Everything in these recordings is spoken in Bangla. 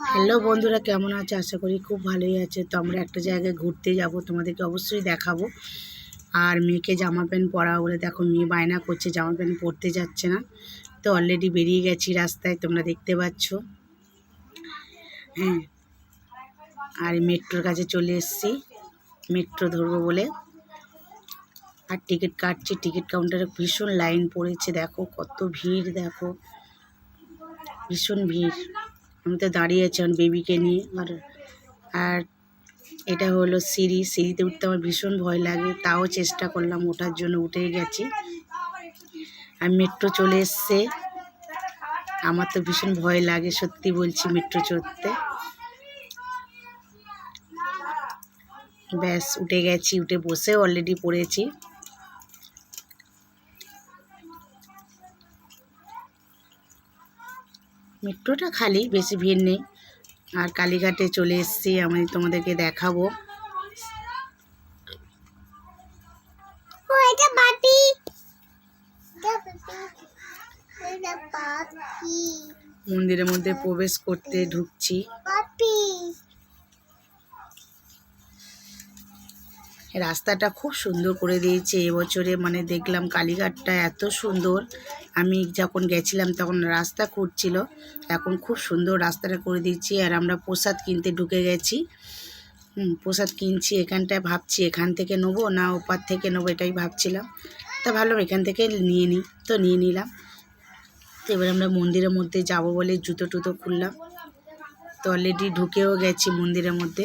হ্যালো বন্ধুরা, কেমন আছে? আশা করি খুব ভালোই আছে। তো আমরা একটা জায়গায় ঘুরতে যাব, তোমাদেরকে অবশ্যই দেখাবো। আর মেয়েকে জামা প্যান্ট পরা বলে দেখো, মেয়ে বায়না করছে, জামা প্যান্ট পরতে যাচ্ছে না। তো অলরেডি বেরিয়ে গেছি রাস্তায়, তোমরা দেখতে পাচ্ছ। হ্যাঁ। আর মেট্রোর কাছে চলে এসেছি। মেট্রো ধরবো বলে। আর টিকিট কাটছি, টিকিট কাউন্টারে ভীষণ লাইন পড়েছে, দেখো কত ভিড়, দেখো। ভীষণ ভিড়। আমি তো দাঁড়িয়ে আছি আমার বেবিকে নিয়ে। আর আর এটা হলো সিঁড়ি। সিঁড়িতে উঠতে আমার ভীষণ ভয় লাগে। তাও চেষ্টা করলাম ওঠার জন্য উঠে গেছি। আর মেট্রো চলে এসছে। আমার তো ভীষণ ভয় লাগে সত্যি বলছি মেট্রো চড়তে। ব্যাস উঠে গেছি উঠে বসে অলরেডি পড়েছি। মেট্রোটা খালি বেশি ভিড় নেই। আর কালীঘাটে চলে এসেছি আমি তোমাদেরকে দেখাবো। মন্দিরের মধ্যে প্রবেশ করতে ঢুকছি। রাস্তাটা খুব সুন্দর করে দিয়েছে। এবছরে মানে দেখলাম কালীঘাটটা এত সুন্দর। আমি যখন গেছিলাম তখন রাস্তা খুঁড়ছিল। এখন খুব সুন্দর রাস্তাটা করে দিয়েছি আর আমরা প্রসাদ কিনতে ঢুকে গেছি। প্রসাদ কিনছি, এখানটায় ভাবছি এখান থেকে নেব না ওপার থেকে নেব এটাই ভাবছিলাম। তা ভাবলাম এখান থেকে নিয়ে নিই, তো নিয়ে নিলাম। তো এবার আমরা মন্দিরের মধ্যে যাব বলে জুতো টুতো খুললাম। তো অলরেডি ঢুকেও গেছি মন্দিরের মধ্যে।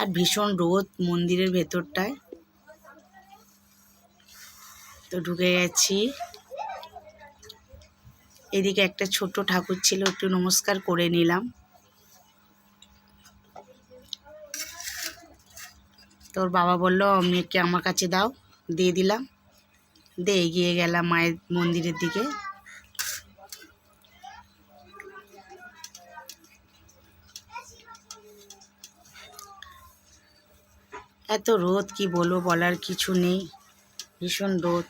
আর ভীষণ রোদ মন্দিরের ভেতরটায়। তো ঢুকে গেছি। এদিকে একটা ছোট ঠাকুর ছিল, একটু নমস্কার করে নিলাম। তোর বাবা বলল, মেয়েকে আমার কাছে দাও, দিয়ে দিলাম। দিয়ে এগিয়ে গেলাম মায়ের মন্দিরের দিকে। এত রোদ, কি বলব বলার কিছু নেই। ভীষণ রোদ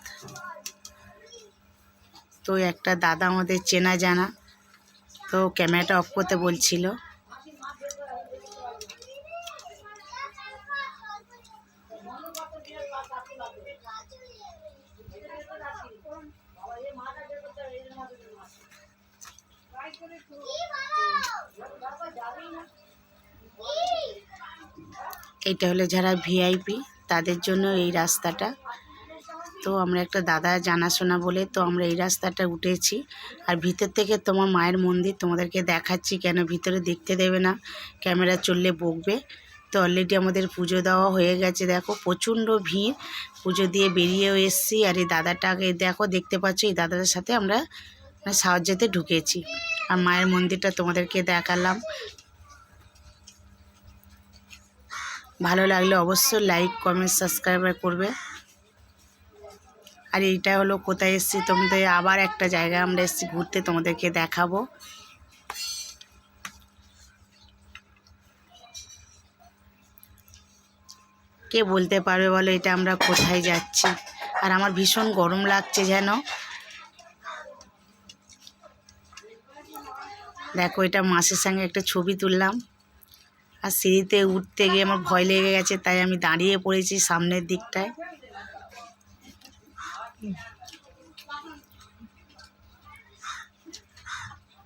তো একটা দাদা আমাদের চেনা জানা, তো ক্যামেরাটা অফ করতে বলছিল। এটা হলো যারা ভিআইপি তাদের জন্য এই রাস্তাটা। তো আমরা একটা দাদা জানাশোনা বলে তো আমরা এই রাস্তাটা উঠেছি। আর ভিতর থেকে তোমার মায়ের মন্দির তোমাদেরকে দেখাচ্ছি, কেন ভিতরে দেখতে দেবে না, ক্যামেরা চললে বকবে। তো অলরেডি আমাদের পুজো দেওয়া হয়ে গেছে, দেখো প্রচণ্ড ভিড়। পুজো দিয়ে বেরিয়েও এসছি আর এই দাদাটাকে দেখো, দেখতে পাচ্ছ এই দাদাটার সাথে আমরা মানে সাহায্যতে ঢুকেছি। আর মায়ের মন্দিরটা তোমাদেরকে দেখালাম। ভালো লাগলে অবশ্যই লাইক কমেন্ট সাবস্ক্রাইবার করবে। আর এইটা হলো কোথায় এসেছি, তোমাদের আবার একটা জায়গায় আমরা এসেছি ঘুরতে, তোমাদেরকে দেখাবো। কে বলতে পারবে বলো এটা আমরা কোথায় যাচ্ছি? আর আমার ভীষণ গরম লাগছে যেন। দেখো, এটা মাসের সঙ্গে একটা ছবি তুললাম। আর সিঁড়িতে উঠতে গিয়ে আমার ভয় লেগে গেছে, তাই আমি দাঁড়িয়ে পড়েছি সামনের দিকটায়।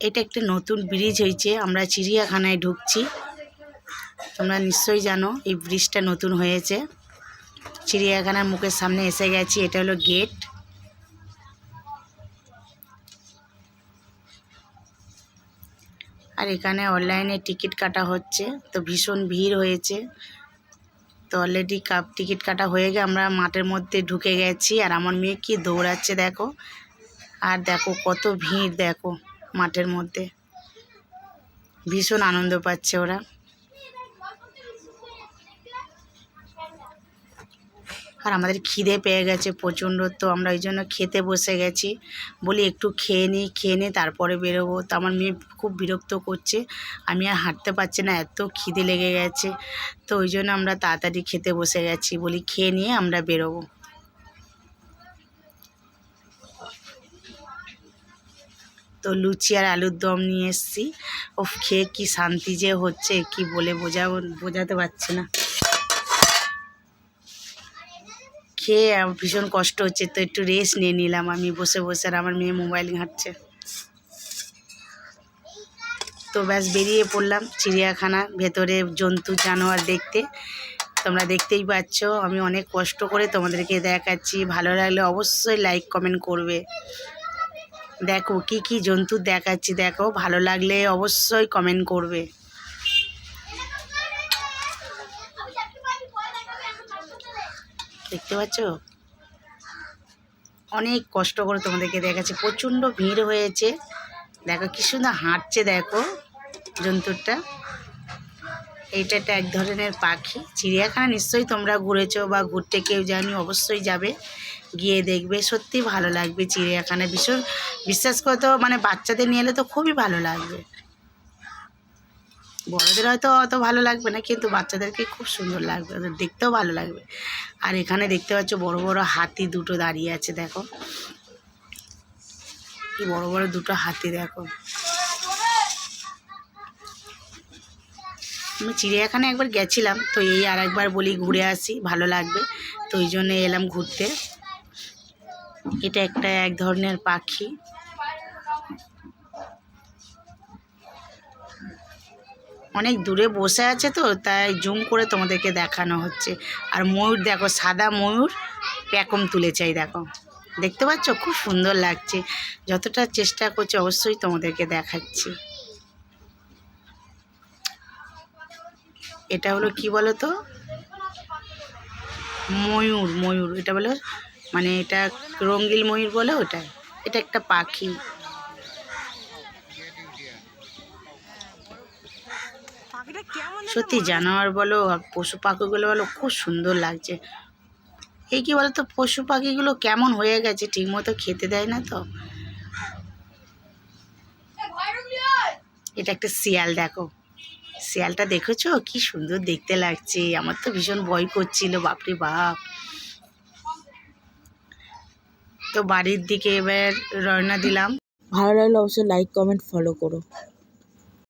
এটা একটা নতুন ব্রিজ হয়েছে, আমরা চিড়িয়াখানায় ঢুকছি। তোমরা নিশ্চয়ই জানো, এই ব্রিজটা নতুন হয়েছে। চিড়িয়াখানার মুখের সামনে এসে গেছি, এটা হলো গেট আর এখানে অনলাইনে টিকিট কাটা হচ্ছে, তো ভীষণ ভিড় হয়েছে। তো অলরেডি কাপ টিকিট কাটা হয়ে গে আমরা মাঠের মধ্যে ঢুকে গেছি আর আমার মেয়ে কি দৌড়াচ্ছে দেখো। আর দেখো কত ভিড় দেখো মাঠের মধ্যে। ভীষণ আনন্দ পাচ্ছে ওরা। আর আমাদের খিদে পেয়ে গেছে প্রচণ্ড, তো আমরা ওই জন্য খেতে বসে গেছি। বলি একটু খেয়ে নিই খেয়ে নিই তারপরে বেরোবো। তো আমার মেয়ে খুব বিরক্ত করছে, আমি আর হাঁটতে পারছি না, এত খিদে লেগে গেছে। তো ওই জন্য আমরা তাড়াতাড়ি খেতে বসে গেছি, বলি খেয়ে নিয়ে আমরা বেরোবো। তো লুচি আর আলুর দম নিয়ে এসেছি। ও খেয়ে কী শান্তি যে হচ্ছে, কি বলে বোঝা বোঝাতে পারছি না। খেয়ে ভীষণ কষ্ট হচ্ছে, তো একটু রেস্ট নিয়ে নিলাম আমি বসে বসে, আর আমার মেয়ে মোবাইল ঘাঁটছে। তো ব্যাস বেরিয়ে পড়লাম চিড়িয়াখানা, ভেতরে জন্তু, জানোয়ার দেখতে। তোমরা দেখতেই পাচ্ছ, আমি অনেক কষ্ট করে তোমাদেরকে দেখাচ্ছি। ভালো লাগলে অবশ্যই লাইক কমেন্ট করবে। দেখো কি কি জন্তু দেখাচ্ছি, দেখো। ভালো লাগলে অবশ্যই কমেন্ট করবে। দেখতে পাচ্ছ? অনেক কষ্ট করে তোমাদেরকে দেখাচ্ছি। প্রচণ্ড ভিড় হয়েছে। দেখো কি সুন্দর হাঁটছে, দেখো জন্তুরটা। এইটা একটা এক ধরনের পাখি। চিড়িয়াখানা নিশ্চয়ই তোমরা ঘুরেছো বা ঘুরতে কেউ জানি অবশ্যই যাবে, গিয়ে দেখবে। সত্যি ভালো লাগবে চিড়িয়াখানা। ভীষণ বিশ্বাস করে তো মানে বাচ্চাদের নিয়ে এলে তো খুবই ভালো লাগবে। বড়দের হয়তো অত ভালো লাগবে না, কিন্তু বাচ্চাদেরকে খুব সুন্দর লাগবে, ওদের দেখতেও ভালো লাগবে। আর এখানে দেখতে পাচ্ছ বড় বড় হাতি দুটো দাঁড়িয়ে আছে, দেখো। বড় বড় দুটো হাতি, দেখো। আমি চিড়িয়াখানা একবার গেছিলাম, তো এই আর একবার বলি ঘুরে আসি, ভালো লাগবে। তো ওই জন্য এলাম ঘুরতে। এটা একটা এক ধরনের পাখি। অনেক দূরে বসে আছে তো, তাই জুম করে তোমাদেরকে দেখানো হচ্ছে। আর ময়ূর দেখো, সাদা ময়ূর প্যাকম তুলেছে, এই দেখো। দেখতে পাচ্ছ? খুব সুন্দর লাগছে। যতটা চেষ্টা করছি, অবশ্যই তোমাদেরকে দেখাচ্ছি। এটা হলো কি বলো তো ময়ূর ময়ূর। এটা বলো মানে এটা রঙ্গিল ময়ূর বলে ওটা? এটা একটা পাখি। সত্যি জানোয়ার বলো পশু পাখিগুলো বলো, খুব সুন্দর লাগছে। এই কি বলতো, পশু পাখিগুলো কেমন হয়ে গেছে ঠিকমতো খেতে দেয় না তো? এটা একটা শিয়াল, দেখো। শিয়ালটা দেখেছ? কি সুন্দর দেখতে লাগছে। আমার তো ভীষণ ভয় করছিল, বাপরে বাপ। তো বাড়ির দিকে এবার রওনা দিলাম। ভালো লাগলে অবশ্যই লাইক কমেন্ট ফলো করো।